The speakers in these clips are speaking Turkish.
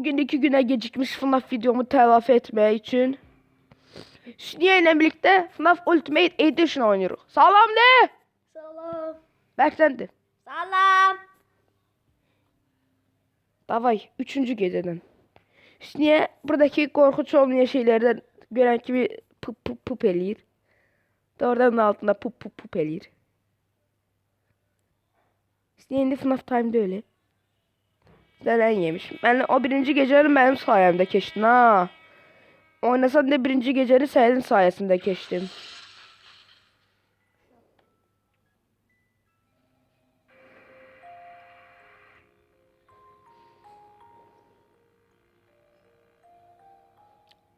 Bugün iki güne gecikmiş FNAF videomu telafi etmeye için. Şniye ile birlikte FNAF Ultimate Edition oynuyoruz. Salam de. Salam. Beklendi. Salam. Davay. Üçüncü geceden. Şniye buradaki korkunç olmayan şeylerden gören kimi pıp pıp pıp eləyir. Doğrudan altında pıp pıp pıp eləyir. Şniye indi FNAF Time'da öyle. Neden yemiş. Ben o birinci geceleri benim sayemde geçtin ha. Oynasan da birinci geceni senin sayesinde geçtim.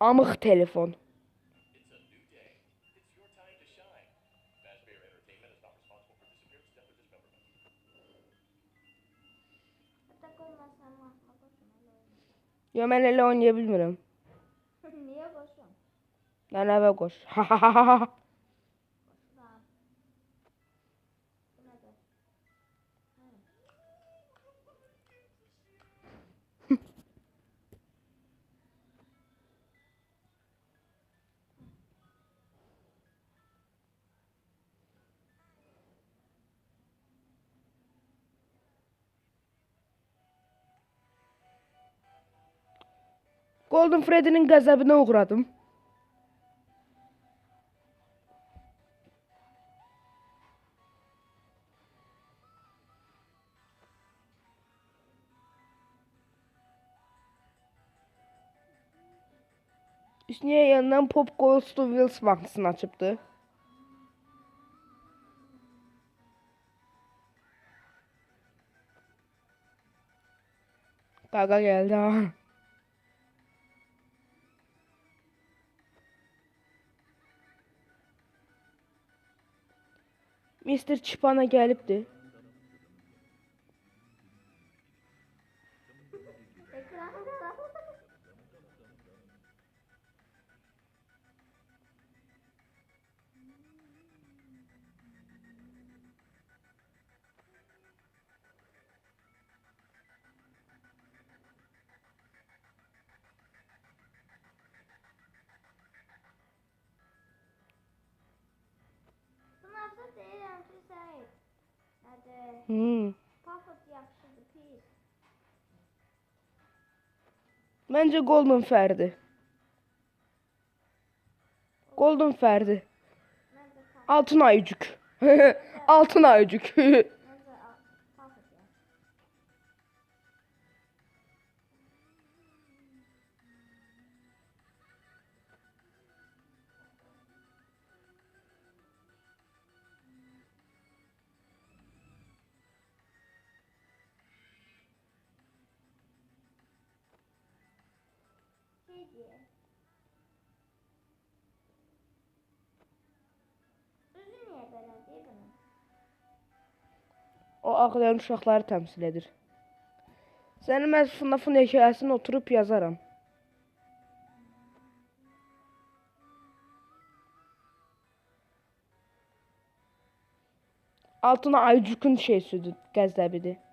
Amık telefon. Atak olmasam mahma koşun. Ya ben öyle oynayabilirim. Niye? Ben eve koş. Golden Freddy'nin gazabına uğradım. Üstüne yanından Pop Goes to Wheels bankasını açıptı. Gaga geldi ha. Mr. Çipana gelipti. Hmm. Bence Golden Ferdi. Golden Ferdi. Altın ayıcık. Altın ayıcık. Şey diye. Özü niyə belə deyir bunu? o ağlayan uşaqları təmsil edir. Sənin mən FNAF-ın hekayəsini oturub yazaram. Altına ayıcıkın şeysidir, qəzəbidir. Mesela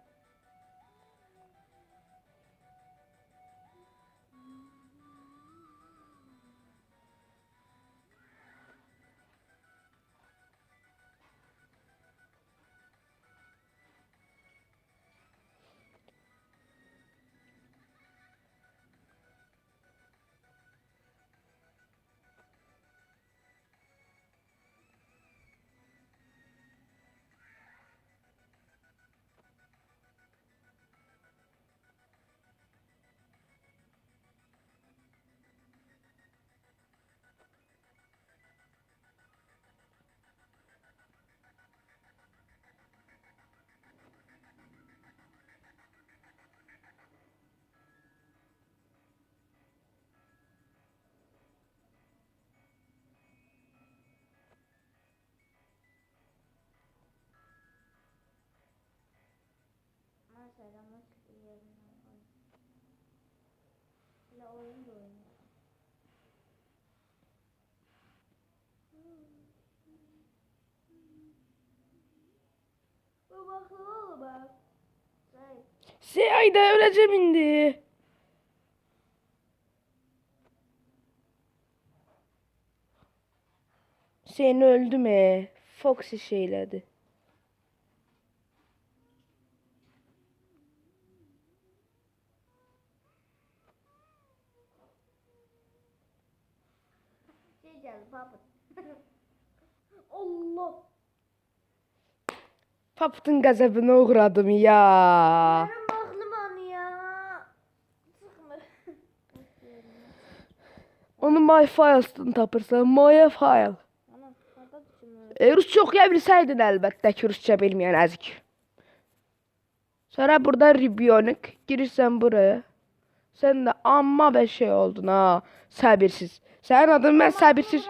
arkadaşlar ama yerine oynuyor. oyun da oynuyor. Şey ayda öleceğim indi. Sen öldü mü? Foxy şeyledi. Allah. Papıtın gazabına uğradım ya. Benim aklım anıyor. Sıkmır. Onu my files'dan tapırsan. My file. E, Rusça okuyabilseydin əlbəttə ki, Rusça bilməyən əzik. Sonra burada Ribionik girirsən buraya. Sen de amma bir şey oldun ha. Səbirsiz. Sənin adın mən səbirsiz.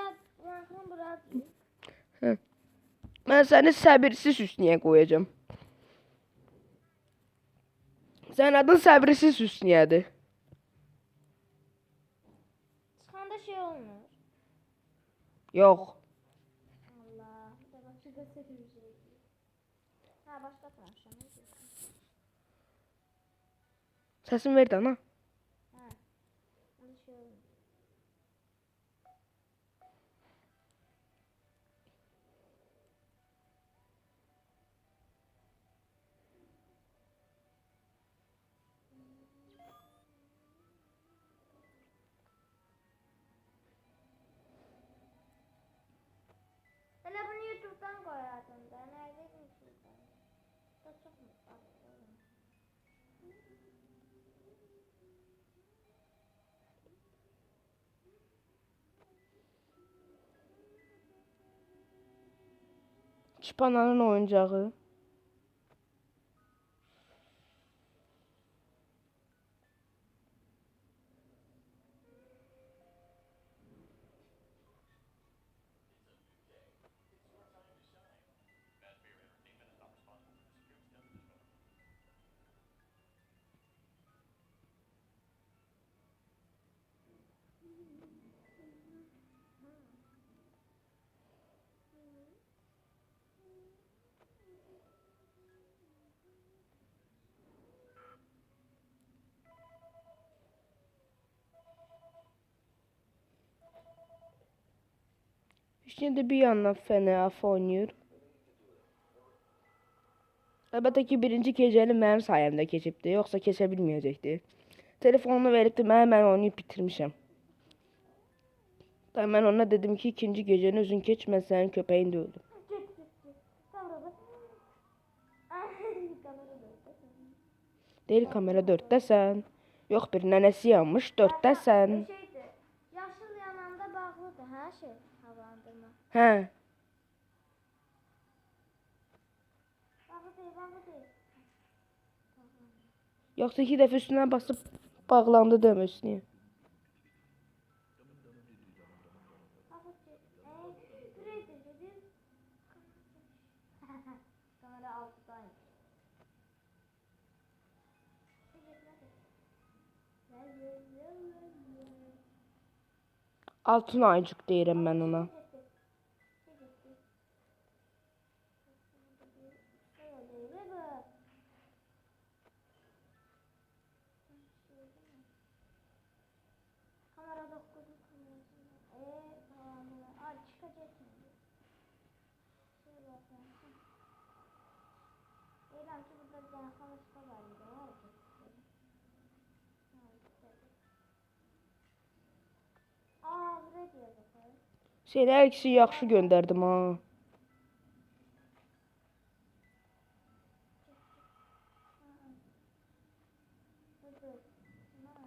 Mən səni səbirsiz Hüsniyə qoyacağam. Sənin adın səbirsiz Hüsniyədir. Çıkanda şey olmuyor. Yox. Allah. Ha başka konuşalım. Səsin ver də ana. Ha. Şey olmuyor. YouTube'dan koyardım da. Neredeydim şuradan? Da çok mu tatlı oğlum? Çipananın oyuncağı. Şimdi bir yandan fena oynuyor. Əlbəttə ki, birinci keçibdi, yoxsa keçə bilməyəcəkdi. Telefonumu verib də mən mən oynayıb bitirmişəm. Da mən ona dedim ki, ikinci də öldüm. Git git git. Kamerada. Kamerada. Deyir kamera 4-dəsən. Yox, bir nənəsi yanmış 4-dəsən. Şeydi. Her şey. Havalandırma. Değil. Yoxsa iki dəfə üstünə basıb bağlandı deməsin. Altın aycıq deyirəm mən ona. Seni hər ikisi yaxşı göndərdim ha.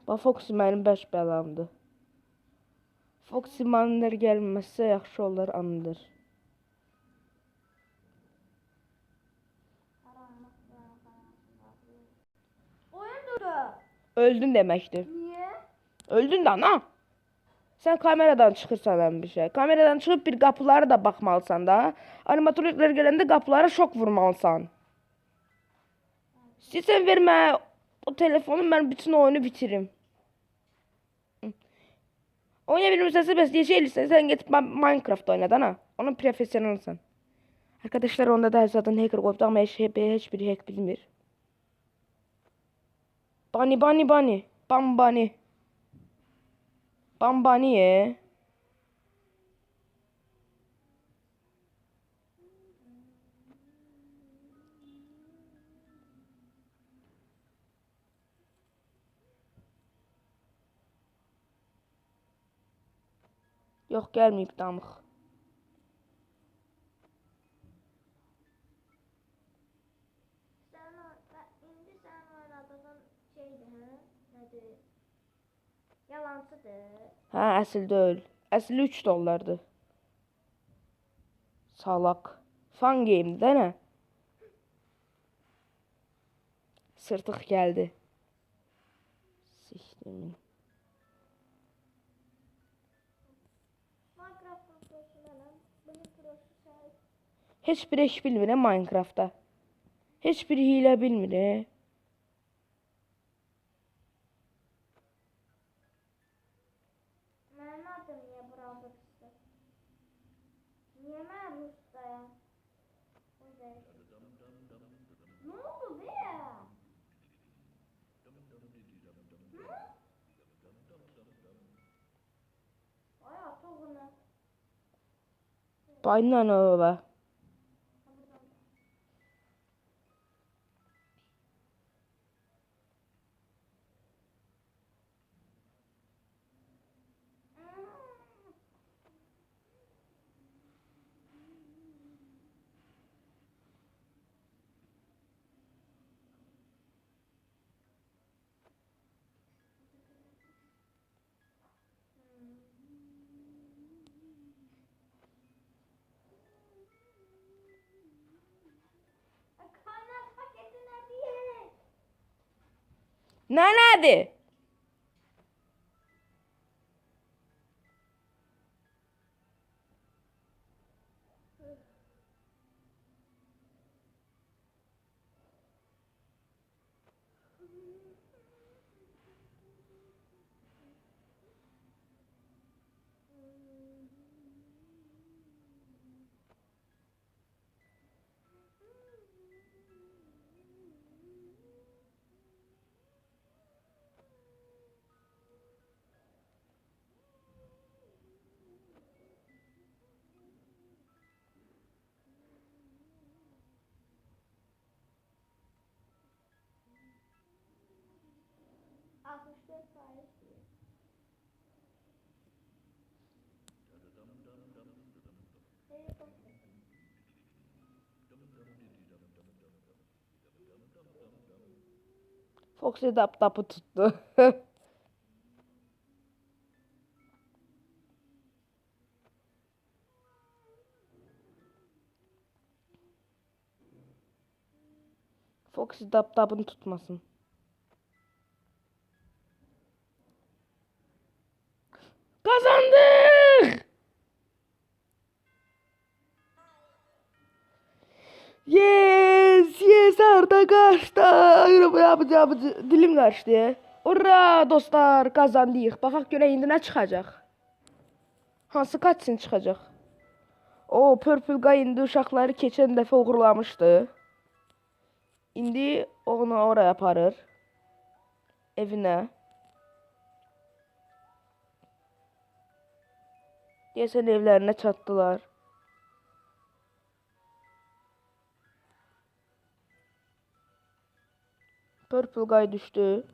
Bax Foxy mənim bəş bəlamdır. Foxy mənlər gəlməsə yaxşı olar andır. Öldün deməkdir. Niye? Öldün də ana. Sən kameradan çıxırsan ən bir şey. Kameradan çıxıb bir qapılara da baxmalısan da. Animatorlar gələndə qapılara şok vurmalısan. İstəyirsən vermə o telefonu mən bütün oyunu bitirim. Oynaya bilmirsənsə bəs deyə şey eləyirsən, sən get Minecraft oyna da ana. Onun professionalsan. Arkadaşlar onda da zaten hacker qoyubdu amma heç, heç biri hack bilmir. Bunny bunny bunny. Bam bunny. Bambaniye. Yok gelmeyip damık. Yalancıdır. Hə, əsl deyil. Əsli 3 dollardı. Salak. Fun game də nə? Sırtıq gəldi. Sikdimin. Minecraft'ın prosu ne lan? Bunun prosu şey. Atığını. Bayla না না দে Foxy dap tapı tuttu. Foxy dap tapını tutmasın. Arda kaçtı. Yapıcı yapıcı dilim kaçtı. Ura dostlar kazandık. Baxaq görək indi nə çıxacaq. Hansı kaçsın çıxacaq? O Purple Guy indi uşaqları keçən dəfə uğurlamışdı. İndi onu oraya aparır. Evinə. Deyəsən evlərinə çatdılar. Purple Guy düştü.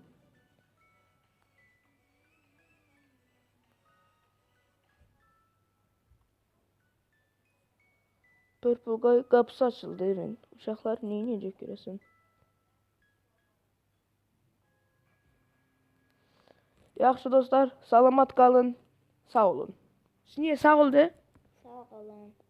Purple Guy qapısı açıldı evin. Uşaqlar nə edəcək görəsən? Yaxşı dostlar, salamat qalın. Sağ olun. Niyə sağ ol de? Sağ olun.